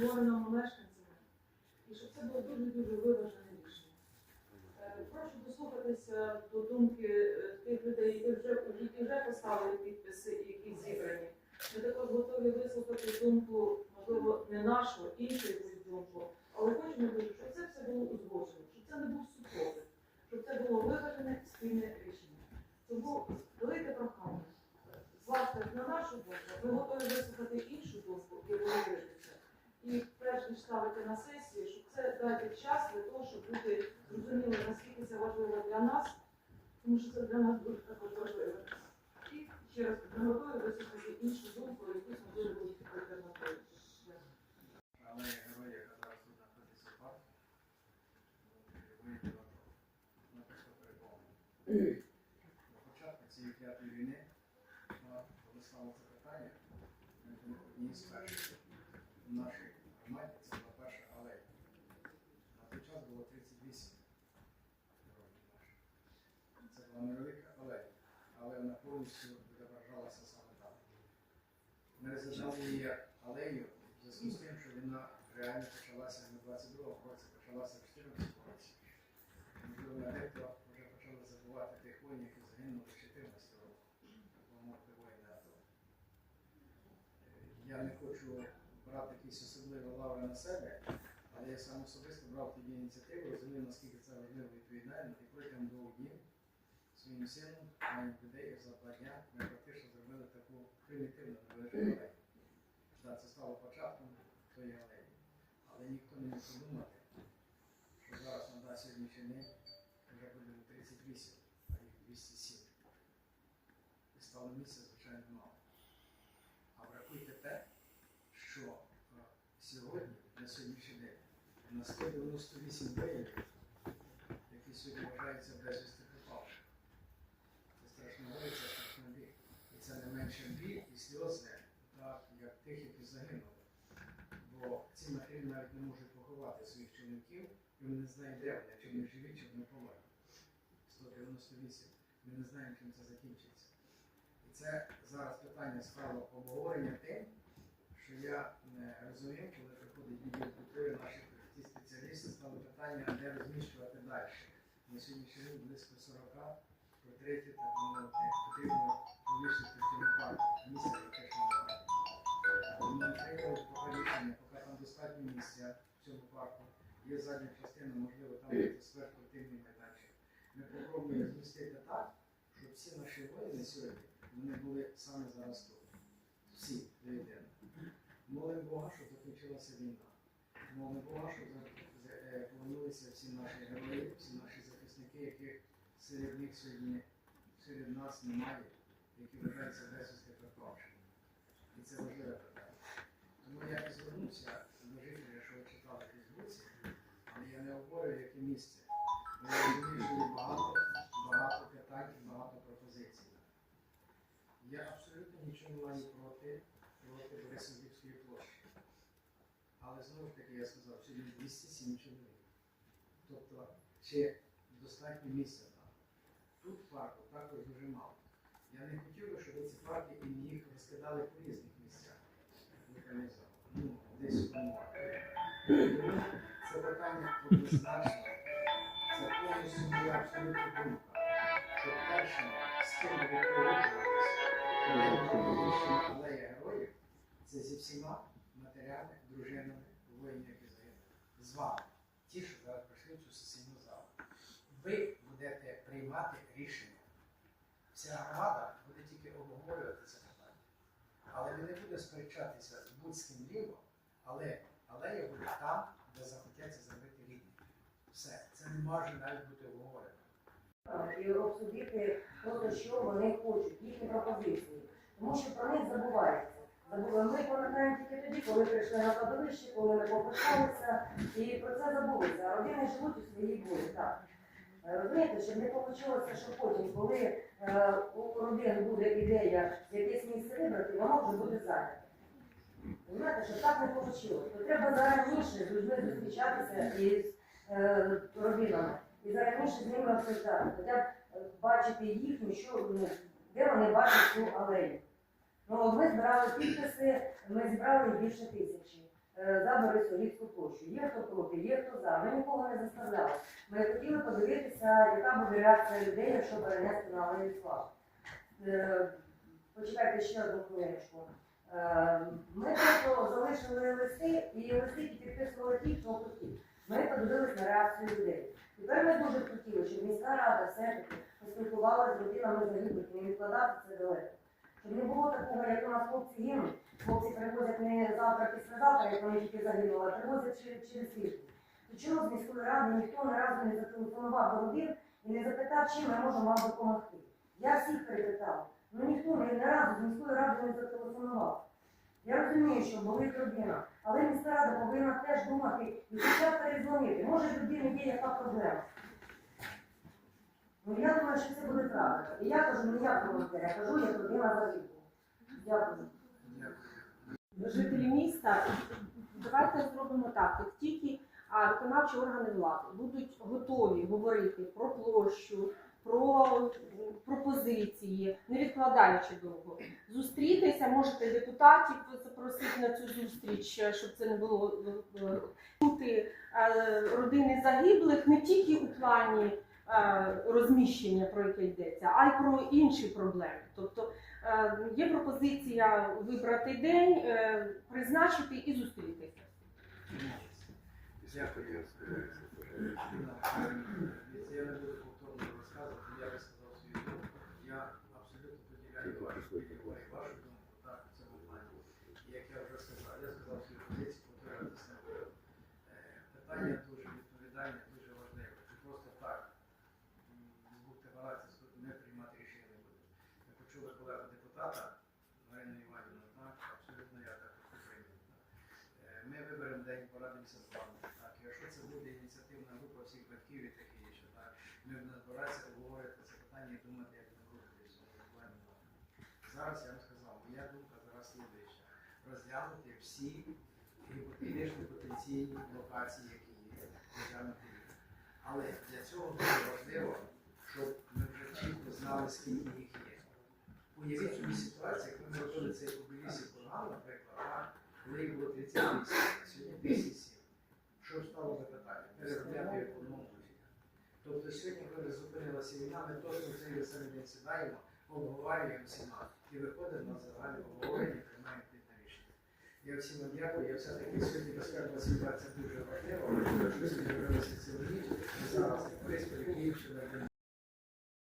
обговорено мешканцями, і щоб це було дуже-дуже виважене рішення. Е, Прошу дослухатися до думки е, тих людей, які вже, які вже поставили підписи, які зібрані. Ми також готові вислухати думку, можливо, не нашу, іншу якусь думку, але хочемо дуже, щоб це все було узгоджено, щоб це не був супротив, щоб це було виважене спільне рішення. Тому велике прохання. Власне, на нашу думку, ми готові вислухати іншу думку і обговоритися. І перш ніж ставити на сесію, щоб це дати час для того, щоб бути зрозуміло, наскільки це важливо для нас, тому що це для нас дуже також важливо. І ще раз ми готові іншу думку, якусь можливо будуть альтернативи. Дякую. Але виїхала написано переконаний. На початку цієї п'ятої війни, нашій громаді, це була перша алея. На той час було 38 героїв наших. Це була невелика алея, але вона повністю відображалася саме там. Ми розглядали її алею в зв'язку з тим, що вона реально почалася не 22-му році, почалася в 14-му році. Можливо, дехто вже почали забувати тих воїнів, які загинули в 14 року, допомогти воїни АТО. Я не хочу брати якісь особливі лаври на себе, але я сам особисто брав тоді ініціативу, розумів, наскільки це важливо відповідально, і протягом двох днів сином, моїм людей за два дня ми практично зробили таку примітивну. Так, це стало початком тої алеї. Але ніхто не міг подумати, що зараз на сьогоднішній день вже буде 38, а їх 207. І стало місця, звичайно, мало. А врахуйте те, що е, сьогодні, на сьогоднішній день, на 198 воїнів, які сьогодні вважаються безвісти пропавши. Це страшно горе, це страшно біль. І це не менше біль і сльози, так, як тих, які загинули. Бо ці матері навіть не можуть поховати своїх і вони не де вони, чи вони живі, чи вони померли. 198. Ми не знаємо, чим це закінчиться. І це зараз питання стало обговорення тим, що я не розумів, коли приходить відділ культури, наші ті спеціалісти стало питання, де розміщувати далі. На сьогоднішній день близько 40 портретів та мовити потрібно повісити в цьому парку. Місце практично немає. Ми отримали поки рішення, поки там достатньо місця в цьому парку. Є задня частина, можливо, там буде спортивний майданчик. Ми спробуємо змістити так, щоб всі наші воїни сьогодні вони були саме зараз тут. Всі до єдиного. Молимо Бога, щоб закінчилася війна. Молимо Бога, щоб е, повернулися всі наші герої, всі наші захисники, яких серед них сьогодні серед нас немає, які вважаються безвісти пропавшими. І це важливе питання. Тому я і звернувся до жителів, що ви читали в Фейсбуці, але я не яке місце. Що є багато, багато питань багато пропозицій. Я абсолютно нічого не маю проти, проти Борисовської площі. Але знову ж таки я сказав, сьогодні 207 чоловік. Тобто, чи достатньо місця там? Тут парку також дуже мало. Я не хотів би, щоб ці парки і їх розкидали по різних місцях. Ну, десь в. Це питання однозначно. Це повністю моя абсолютна думка. Що першим, з ким ви приміщення алея героїв, це зі всіма матерями, дружинами воїнів, які загинули. З вами. Ті, що зараз прийшли в цю сесійну залу. Ви будете приймати рішення. Вся громада буде тільки обговорювати це питання. Але він не буде сперечатися з будь-ким ліво, але алея буде там, не може навіть бути обговорено. і обсудити просто, що вони хочуть, їхні пропозиції. Тому що про них забувається. Ми пам'ятаємо тільки тоді, коли прийшли на кладовище, коли ми попрощалися, і про це забулися. Родини живуть у своїй волі. Так. Е, Розумієте, щоб не вийшло, що потім, коли е, у родини буде ідея якесь місце вибрати, воно вже буде зайняте. Розумієте, щоб так не вийшло. То треба зараніше з людьми зустрічатися із е, родинами і зараніше з ними обсуждати, хоча б е, бачити їхню, що ну, де вони бачать цю алею. Ну, ми збирали підписи, ми зібрали більше тисячі е, за Борисовівську площу. Є хто проти, є хто за. Ми нікого не заставляли. Ми хотіли подивитися, яка буде реакція людей, якщо перенести на Владислав. Е, Почекайте ще одну хвилиночку. Е, Ми просто залишили листи і листи підписували ті, хто хотів. Ми подивилися на реакцію людей. Тепер ми дуже хотіли, щоб міська рада все-таки поспілкувалася з родинами загиблих, не відкладати це далеко. Щоб не було такого, як у нас хлопці гинуть. Хлопці приходять не завтра, післязавтра, як вони тільки загинули, а приходять через, через тиждень. То чому з міської ради ніхто ні разу не зателефонував до родин і не запитав, чим ми можемо вам допомогти? Я всіх перепитала. Ну ніхто ні, ні разу з міської ради не зателефонував. Я розумію, що болить родина, але міська рада повинна теж думати і хоча б передзвонити. Може, в людини є яка проблема. Ну я думаю, що це буде правильно. І я кажу, не як волонтер, я кажу, як родина загиблого. Дякую. Дякую. жителі міста, давайте зробимо так. Як тільки виконавчі органи влади будуть готові говорити про площу, про пропозиції, не відкладаючи довго, зустрітися, можете депутатів запросити на цю зустріч, щоб це не було е, чути е, родини загиблих не тільки у плані е, розміщення, про яке йдеться, а й про інші проблеми. Тобто Є пропозиція вибрати день, призначити і зустрітися. Дякую. Я не буду повторно розказувати, я розказав свою думку. Я абсолютно поділяю вашу вашу думку так, в цьому плані. І як я вже сказав, я сказав свою позицію, повторюватися не буду. Е, Питання дуже відповідальне, дуже важливе. Чи просто так збути балансі, ми приймати рішення не будемо. Ми почули колегу депутата Марину Іванівну, так, абсолютно я так підтримую. Е, Ми виберемо день, порадимося з вами. Так, якщо це буде ініціативна група всіх батьків і таке інше, так, ми будемо збиратися обговорити це питання і думати, як рухатися. Зараз я вам сказав, моя думка зараз слідуюча. Розглянути всі гіпотетичні потенційні локації, які є, розглянути. Але для цього дуже важливо, щоб ми вже чітко знали, скільки їх є. Уявіть собі ситуацію, як ми робили цей обелісів програм, наприклад, коли їх було 38, сьогодні 57. Що ж стало за питання? Переробляти економіку. Тобто сьогодні, зупинилася війна, ми точно веселий день сідаємо, обговорюємо всіма і виходимо на загальне обговорення, приймаємо відповідне рішення. Я всім вам дякую. Я все-таки сьогодні безпекова ситуація дуже важлива. Ми сьогодні з'явилися цілу ніч. Зараз Бориспіль, Київщина,